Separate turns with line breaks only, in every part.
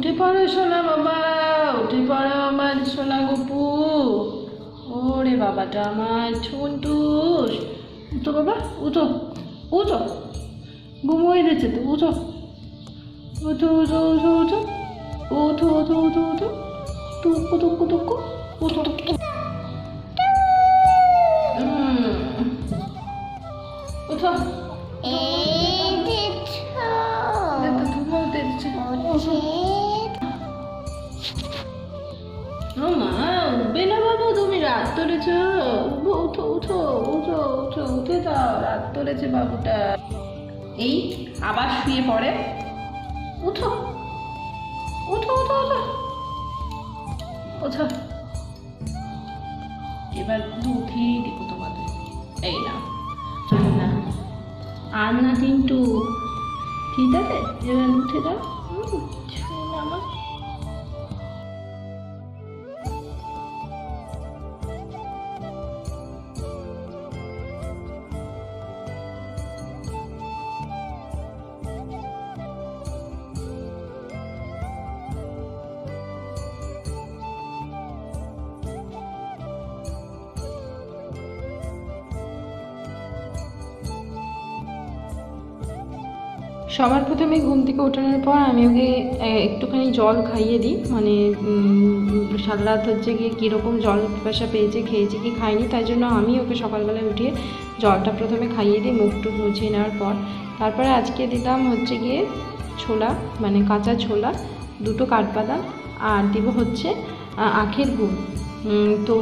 উঠে পড়ো সোনা বাবা উঠে পড়ো আমার সোনা গপু। ওরে বাবাটা আমার ঠুনটুস উঠো বাবা, উঠো উঠো। ঘুমোয় দিচ্ছে তো, উঠো। উঠো উঠো উঠো উঠো। উঠো উঠো উঠো উঠো। টুকু টুকু টুকু উঠো। হুম। উঠো। তুলেছ? উঠো উঠো উঠো উঠো উঠো দাও রাত তুলেছে বাবুটা। এই আবার শুয়ে পড়ে? উঠো উঠো উঠো উঠো। ওঠো। এবার উঠিয়ে দিব তোমাদের। এই না না। আর না কিন্তু ঠিক আছে? এবার উঠে দাও সবার প্রথমে ঘুম থেকে ওঠানোর পর আমি ওকে একটুখানি জল খাইয়ে দিই। মানে সারা রাত হচ্ছে গিয়ে কীরকম জল পিপাসা পেয়েছে, খেয়েছে কি খাইনি তাই জন্য আমি ওকে সকালবেলায় উঠিয়ে জলটা প্রথমে খাইয়ে দিই মুখটুক মুছিয়ে নেওয়ার পর। তারপরে আজকে দিতাম হচ্ছে গিয়ে ছোলা মানে কাঁচা ছোলা, দুটো কাঠবাদাম আর দিব হচ্ছে আখের গুড়। তো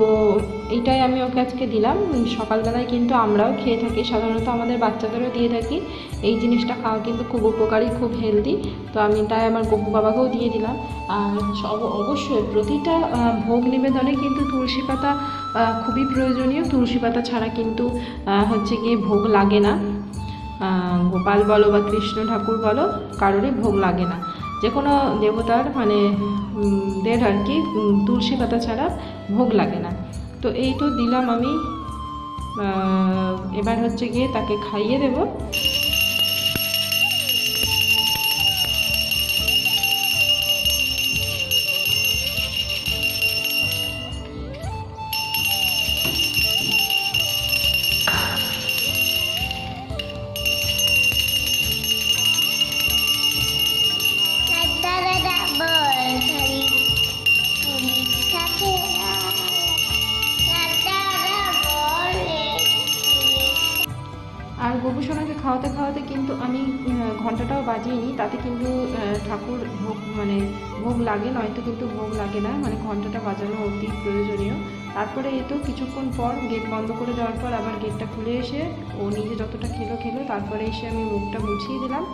এইটাই আমি ওকে আজকে দিলাম। সকালবেলায় কিন্তু আমরাও খেয়ে থাকি। সাধারণত আমাদের বাচ্চাদেরও দিয়ে থাকি। এই জিনিসটা খাওয়া কিন্তু খুব উপকারী, খুব হেলদি। তো আমি তাই আমার গপু বাবাকেও দিয়ে দিলাম। আর অবশ্যই প্রতিটা ভোগ নিবেদনে কিন্তু তুলসী পাতা খুবই প্রয়োজনীয়। তুলসী পাতা ছাড়া কিন্তু হচ্ছে গিয়ে ভোগ লাগে না। গোপাল বলো বা কৃষ্ণ ঠাকুর বলো, কারোরই ভোগ লাগে না। যে কোনো দেবতার মানে দের আর কি তুলসী পাতা ছাড়া ভোগ লাগে না। তো এই তো দিলাম আমি। এবার হচ্ছে গিয়ে তাকে খাইয়ে দেবো। ঘন্টাটাও বাজিয়ে নিই তাতে কিন্তু ঠাকুর ভোগ মানে ভোগ লাগে, নয়তো কিন্তু ভোগ লাগে না মানে ঘন্টাটা বাজানো অতি প্রয়োজনীয়। তারপরে এতো কিছুক্ষণ পর গেট বন্ধ করে দেওয়ার পর আবার গেটটা খুলে এসে ও নিজে যতটা খেলো খেলো, তারপরে এসে আমি মুখটা মুছিয়ে দিলাম।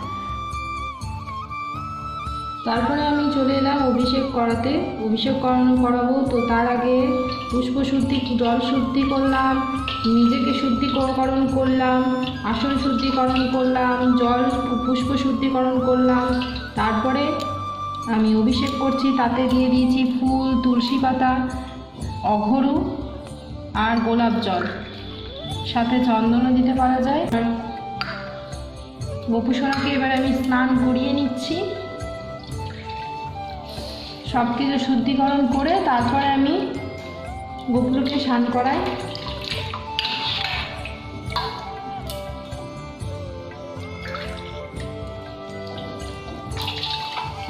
তারপরে আমি চলে এলাম অভিষেক করাতে। অভিষেক করানো করাবো, তো তার আগে পুষ্প শুদ্ধি জল শুদ্ধি করলাম, নিজেকে শুদ্ধিকরণ করলাম, আসন শুদ্ধিকরণ করলাম, জল পুষ্প শুদ্ধিকরণ করলাম। তারপরে আমি অভিষেক করছি, তাতে দিয়ে দিয়েছি ফুল, তুলসী পাতা, অঘরু আর গোলাপ জল। সাথে চন্দনও দিতে পারা যায়। গোপুসোনাকে এবার আমি স্নান করিয়ে নিচ্ছি। সব কিছু শুদ্ধিকরণ করে তারপরে আমি গোপুরকে স্নান করাই।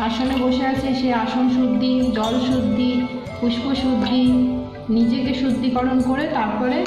আসনে বসে আছে সে আসন শুদ্ধি, জল শুদ্ধি, পুষ্প শুদ্ধি, নিজেকে শুদ্ধিকরণ করে তারপরে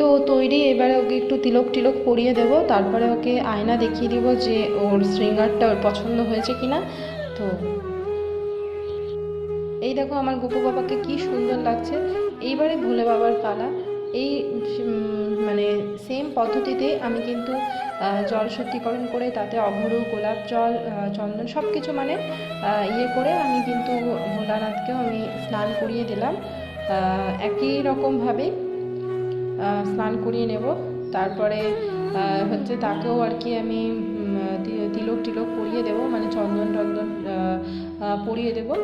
তো তৈরি, এবারে ওকে একটু তিলক টিলক পরিয়ে দেব। তারপরে ওকে আয়না দেখিয়ে দিব যে ওর শৃঙ্গারটা ওর পছন্দ হয়েছে কিনা। তো এই দেখো আমার গোপু বাবাকে কি সুন্দর লাগছে। এইবারে ভোলে বাবার পালা। এই মানে সেম পদ্ধতিতে আমি কিন্তু জল শুদ্ধিকরণ করে তাতে অঘরু গোলাপ জল চন্দন সব কিছু মানে ইয়ে করে আমি কিন্তু ভোলানাথকেও আমি স্নান করিয়ে দিলাম। একই রকমভাবে স্নান করিয়ে নেব। তারপরে হচ্ছে তাকেও আর কি আমি তিলক টিলক পরিয়ে দেবো। মানে চন্দন টন্দন পরিয়ে দেবো।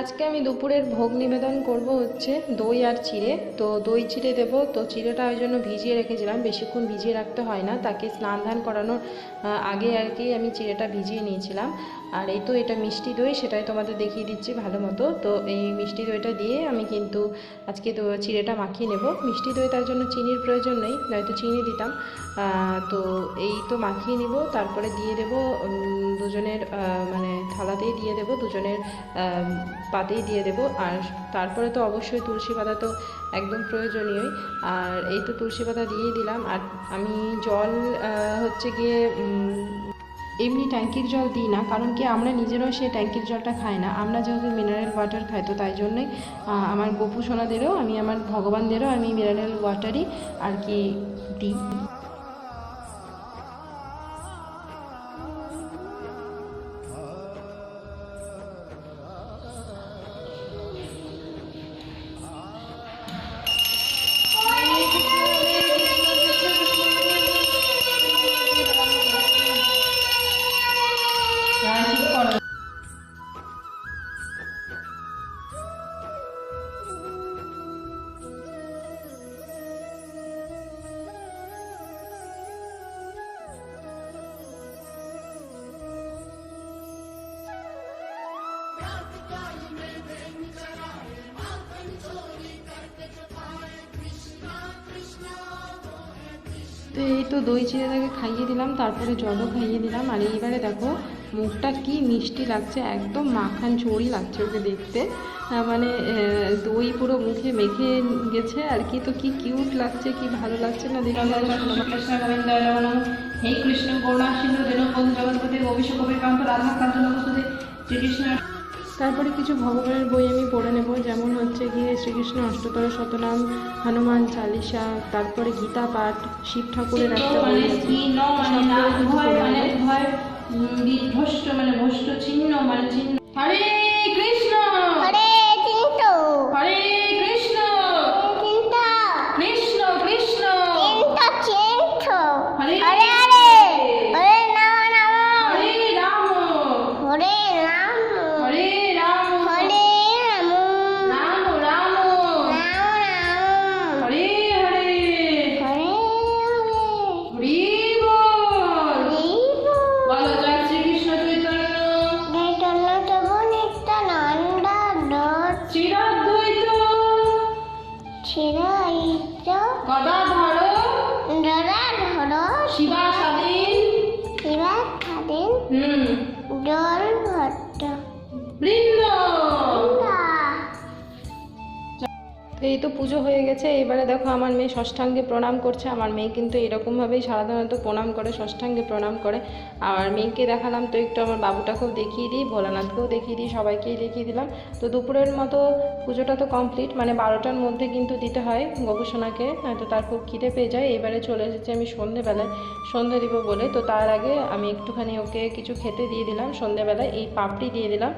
আজকে আমি দুপুরের ভোগ নিবেদন করব হচ্ছে দই আর চিড়ে। তো দই চিড়ে দেবো। তো চিড়েটা ওই জন্য ভিজিয়ে রেখেছিলাম। বেশিক্ষণ ভিজিয়ে রাখতে হয় না। তাকে স্নান ধান করানোর আগে আর কি আমি চিড়েটা ভিজিয়ে নিয়েছিলাম। আর এই তো এটা মিষ্টি দই, সেটাই তোমাদের দেখিয়ে দিচ্ছি ভালো মতো। তো এই মিষ্টি দইটা দিয়ে আমি কিন্তু আজকে তো চিড়েটা মাখিয়ে নেব। মিষ্টি দই তার জন্য চিনির প্রয়োজন নেই, নয়তো চিনি দিতাম। তো এই তো মাখিয়ে নিব, তারপরে দিয়ে দেব দুজনের মানে থালাতেই দিয়ে দেব, দুজনের পাতেই দিয়ে দেব। আর তারপরে তো অবশ্যই তুলসী পাতা তো একদম প্রয়োজনীয়ই। আর এই তো তুলসী পাতা দিয়েই দিলাম। আর আমি জল হচ্ছে গিয়ে এমনি ট্যাঙ্কির জল দিই না, কারণ কি আমরা নিজেরাও সেই ট্যাঙ্কির জলটা খাই না। আমরা যেহেতু মিনারেল ওয়াটার খাই, তো তাই জন্যই আমার গোপু সোনাদেরও আমি আমার ভগবানদেরও আমি মিনারেল ওয়াটারই আর কি দিই। তো এই তো দই চিড়েটাকে খাইয়ে দিলাম, তারপরে জলও খাইয়ে দিলাম। আর এইবারে দেখো, মুখটা কি মিষ্টি লাগছে, একদম মাখান চড়ি লাগছে ওকে দেখতে। মানে দই পুরো মুখে মেখে গেছে, আর কি তো কি কিউট লাগছে, কি ভালো লাগছে না দেখে
হে কৃষ্ণ করুণা সিন্ধু
তারপরে কিছু ভগবানের বই আমি পড়ে নেব। যেমন হচ্ছে গিয়ে শ্রীকৃষ্ণ অষ্টতর শতনাম হনুমান চালিসা তারপরে গীতা পাঠ শিব ঠাকুরের একটা বই
মানে
আছে।
ভ্রষ্ট চিহ্ন মানে চিহ্ন
এই তো পুজো হয়ে গেছে, এবারে দেখো আমার মেয়ে ষষ্ঠাঙ্গে প্রণাম করছে, আমার মেয়ে কিন্তু এরকমভাবেই সাধারণত প্রণাম করে, ষষ্ঠাঙ্গে প্রণাম করে। আর মেয়েকে দেখালাম তো একটু আমার বাবুটাকেও দেখিয়ে দিই, ভোলানাথকেও দেখিয়ে দিই, সবাইকেই দেখিয়ে দিলাম। তো দুপুরের মতো পুজোটা তো কমপ্লিট মানে বারোটার মধ্যে কিন্তু দিতে হয় গবেষণাকে নয়তো তার খুব খিদে পেয়ে যায়। এবারে চলে এসেছি আমি সন্ধেবেলায়, সন্ধে দিব বলে। তো তার আগে আমি একটুখানি ওকে কিছু খেতে দিয়ে দিলাম, সন্ধেবেলায় এই পাপড়ি দিয়ে দিলাম।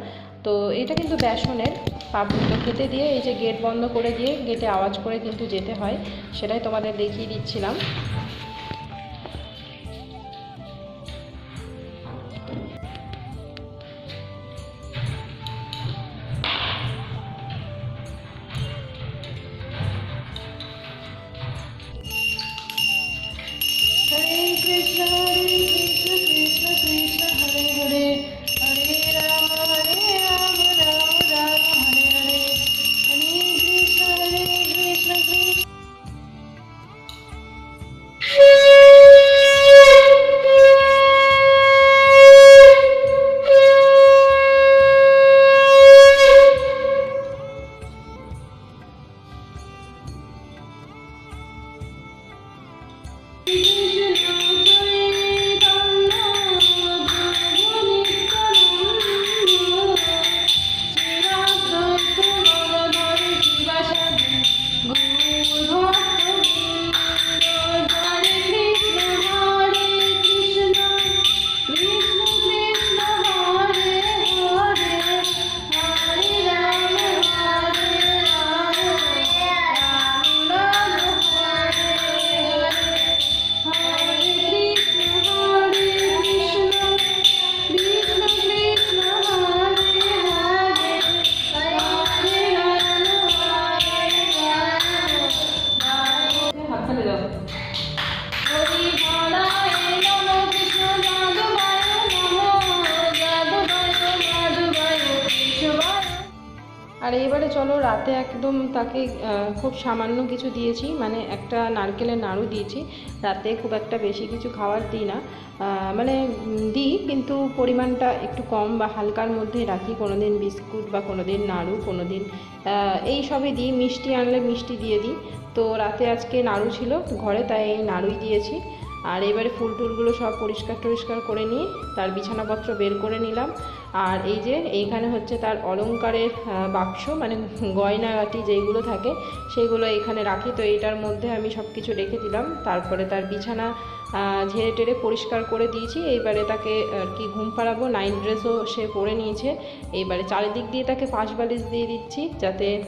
তো এটা কিন্তু বেসনের পাপড়ি তো খেতে দিয়ে এই যে গেট বন্ধ করে দিয়ে গেটে আওয়াজ করে কিন্তু যেতে হয়, সেটাই তোমাদের দেখিয়ে দিচ্ছিলাম। চলো, রাতে একদম তাকে খুব সামান্য কিছু দিয়েছি মানে একটা নারকেলের নাড়ু দিয়েছি। রাতে খুব একটা বেশি কিছু খাবার দিই না। মানে দিই, কিন্তু পরিমাণটা একটু কম বা হালকার মধ্যে রাখি। কোনো দিন বিস্কুট বা কোনো দিন নাড়ু কোনো দিন এই সবই দিই। মিষ্টি আনলে মিষ্টি দিয়ে দিই। তো রাতে আজকে নাড়ু ছিল ঘরে, তাই এই নাড়ুই দিয়েছি। আর এবারে ফুল টুলগুলো সব পরিষ্কার টরিষ্কার করে নিয়ে, তার বিছানাপত্র বের করে নিলাম। আর এই যে এইখানে হচ্ছে তার অলংকারের আহ, বাক্স মানে গয়নাগাটি যেইগুলো থাকে সেইগুলো এখানে রাখি। তো এইটার মধ্যে আমি সব কিছু রেখে দিলাম। তারপরে তার বিছানা ঝেড়ে টেড়ে পরিষ্কার করে দিয়েছি। এইবারে তাকে আর কি ঘুম পাড়াবো। নাইট ড্রেসও সে পরে নিয়েছে। এইবারে চারিদিক দিয়ে তাকে পাশ বালিশ দিয়ে দিচ্ছি যাতে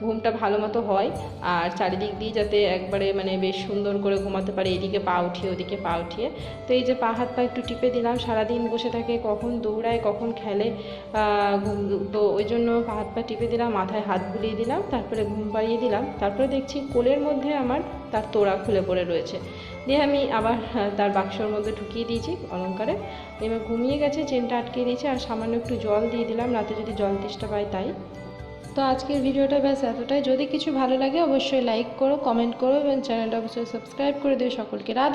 ঘুমটা ভালো মতো হয়। আর চারিদিক দিয়ে যাতে একবারে মানে বেশ সুন্দর করে ঘুমাতে পারে। এদিকে পা উঠিয়ে ওদিকে পা উঠিয়ে। তো এই যে পা হাত পা একটু টিপে দিলাম। সারাদিন বসে থাকে কখন দৌড়ায় কখন খেলে তো ওই জন্য হাত পা টিপে দিলাম, মাথায় হাত বুলিয়ে দিলাম, তারপরে ঘুম পাড়িয়ে দিলাম, তারপরে দেখছি কোলের মধ্যে আমার তার তোড়া খুলে পড়ে রয়েছে। দিয়ে আমি আবার তার বাক্সর মধ্যে ঢুকিয়ে দিয়েছি অলঙ্কারে। এবার ঘুমিয়ে গেছে, চেনটা আটকে দিয়েছি, আর সামান্য একটু জল দিয়ে দিলাম, রাতে যদি জল তেষ্টা পায় তাই। তো আজকের ভিডিওটা ব্যাস এতটাই। যদি কিছু ভালো লাগে, অবশ্যই লাইক করো কমেন্ট করো, এবং চ্যানেলটা অবশ্যই সাবস্ক্রাইব করে দিও সকলকে। রাধে